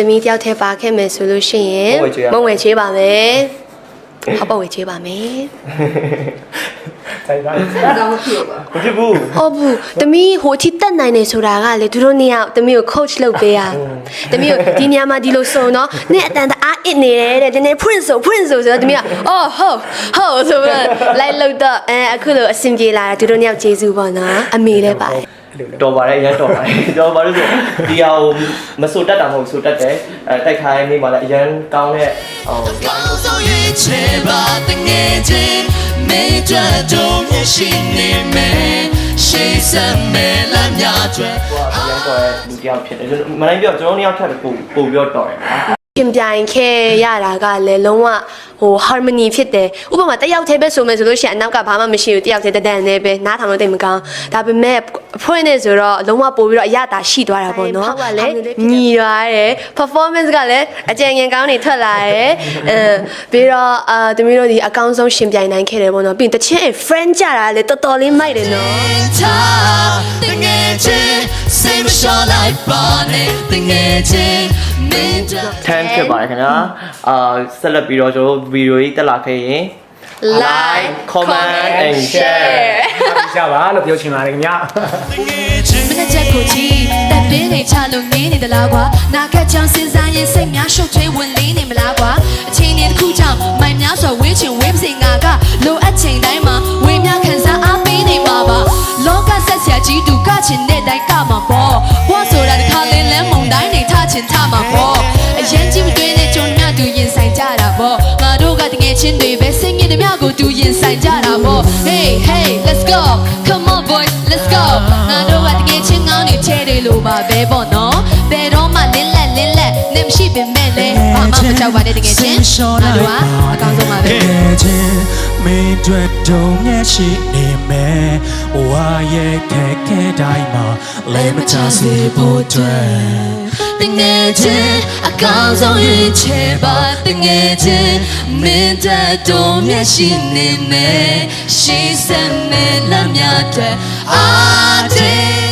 သမီးတယောက်တည်းပါခဲ့မယ်ဆိုလို့ရှိရင်မုံဝယ်ချွေးရမှာမုံဝယ်ချွေးပါမယ်ဟောပေါ့ဝယ်ချွေးပါမယ်ဆိုင်ပါတော့မဖြစ်ပါမဖြစ်ဘူးဟုတ်ဘူးသမီးဟိုအထိတက်နိုင်နေဆိုတာကလေသူတို့နှစ်ယောက်သမီးကို coach လုပ်ပေးရသမီးကိုဒီညမှာဒီလိုစုံတော့နဲ့အတန်တအားအစ်နေတယ်တဲ့ဒီနေ့ prince ဆို prince ဆိုဆိုတော့သမီးကအော်ဟုတ်ဟုတ်ဆိုတော့လိုက်လို့တော့အဲအခုလိုအဆင်ပြေလာတာသူတို့နှစ်ယောက်ကျေးဇူးပေါ့နော်အမေလည်းပါတယ် တော်ပါတယ်အရင်တော်ပါတယ်ကျွန်တော်ဘာလို့ဆိုဒီဟာကိုမဆိုတတ်တာမဟုတ်ဆိုတတ်တယ်အဲတိုက်ခိုင်းနေမှာလည်းအရင်ကောင်းတဲ့ဟိုကောင်းဆုံးရွေးချယ်ပါတငယ်ချင်းမေးကြတော့မျက်ရှိနေမယ်ရှေးစမဲလာများကျွဲဟိုအရင်တော်ရဲ့လူတယောက်ဖြစ်တယ်မနိုင်ပြောကျွန်တော်တယောက်ထပ်ပို့ပို့ပြောတော်တယ် ပြင်ပြိုင်ခဲ့ရတာကလည်းလုံးဝဟို harmony ဖြစ်တယ်ဥပမာတယောက်တည်းပဲဆိုမယ်ဆိုလို့ရှိရင်အနောက်ကဘာမှမရှိဘူးတယောက်တည်းတဒန်နဲ့ပဲနားထောင်လို့တိတ်မကောင်းဒါပေမဲ့ဖွင့်နေဆိုတော့လုံးဝပို့ပြီးတော့အရသာရှိသွားတာပေါ့နော်ဟုတ်ပါလေညီသွားတယ် performance ကလည်းအကြံဉာဏ်ကောင်းတွေထွက်လာတယ်အဲပြီးတော့အာသူမျိုးတို့ဒီအကောင်းဆုံးရှင်ပြိုင်နိုင်ခဲ့တယ်ပေါ့နော်ပြီးရင်တချင်း friend ကြတာလည်းတော်တော်လေးမိုက်တယ်နော်တငယ်ချင်း say me shall i burn it တငယ်ချင်း 10ဖြစ်ပါတယ်ခင်ဗျာအာဆက်လက်ပြီးတော့ကျွန်တော်ဗီဒီယိုကြီးတက်လာခဲ့ရင် like comment and share ရပါလို့ပြောချင်ပါတယ်ခင်ဗျာမနေ့ချက်ကိုကြည့်တပ်ပြင်းနေချလို့ငင်းနေသလားကွာနာကကြောင်စဉ်းစားရင်စိတ်များရှုပ်ထွေးဝင်လေးနေမလားကွာအချိန်တစ်ခုကြောင့်မိုင်များစွာဝေးချင်ဝေးပစင်ငါကလိုအပ်ချိန်တိုင်းမှာဝေးများခံစားအားပေးနေမှာပါလောကဆက်ဆရာကြီးသူကချင်တဲ့တိုင်းကမှာပေါ့ဘွားဆိုတာတစ်ခါလင်းလန်းမုံတိုင်းနေထချင်ထမှာပေါ့အ ရင်ကြီးမတွင်းနဲ့ကြုံမြတူရင်ဆိုင်ကြတာပေါ့ငါတို့ကတကယ်ချင်းတွေပဲစိတ်ညစ်တဲ့မြကိုတူရင်ဆိုင်ကြတာပေါ့ hey hey let's go come on boys let's go ငါတို့ကတကယ်ချင်းကောင်းနေချဲတယ်လို့ပါပဲပေါ့နော်ဘယ်တော့မှလင်းလက်လင်းလက်နဲ့မရှိပင်မဲ့လဲဘာမှမကြောက်ပါနဲ့တကယ်ချင်းငါတို့ကအကောင်းဆုံးပါပဲချင်းမင်းတို့တုံးရဲ့ရှိနေမယ်ဝါရဲ့ခက်ခဲတိုင်းမှာလဲမချစေဖို့အတွက် တငယ်ချင်းအကောင်းဆုံးရွေးချယ်ပါတငယ်ချင်းမင်းတို့တုံးမျက်ရှိနေမယ်ရှိစမ်းမဲ့လမ်းများတွေအာတင်း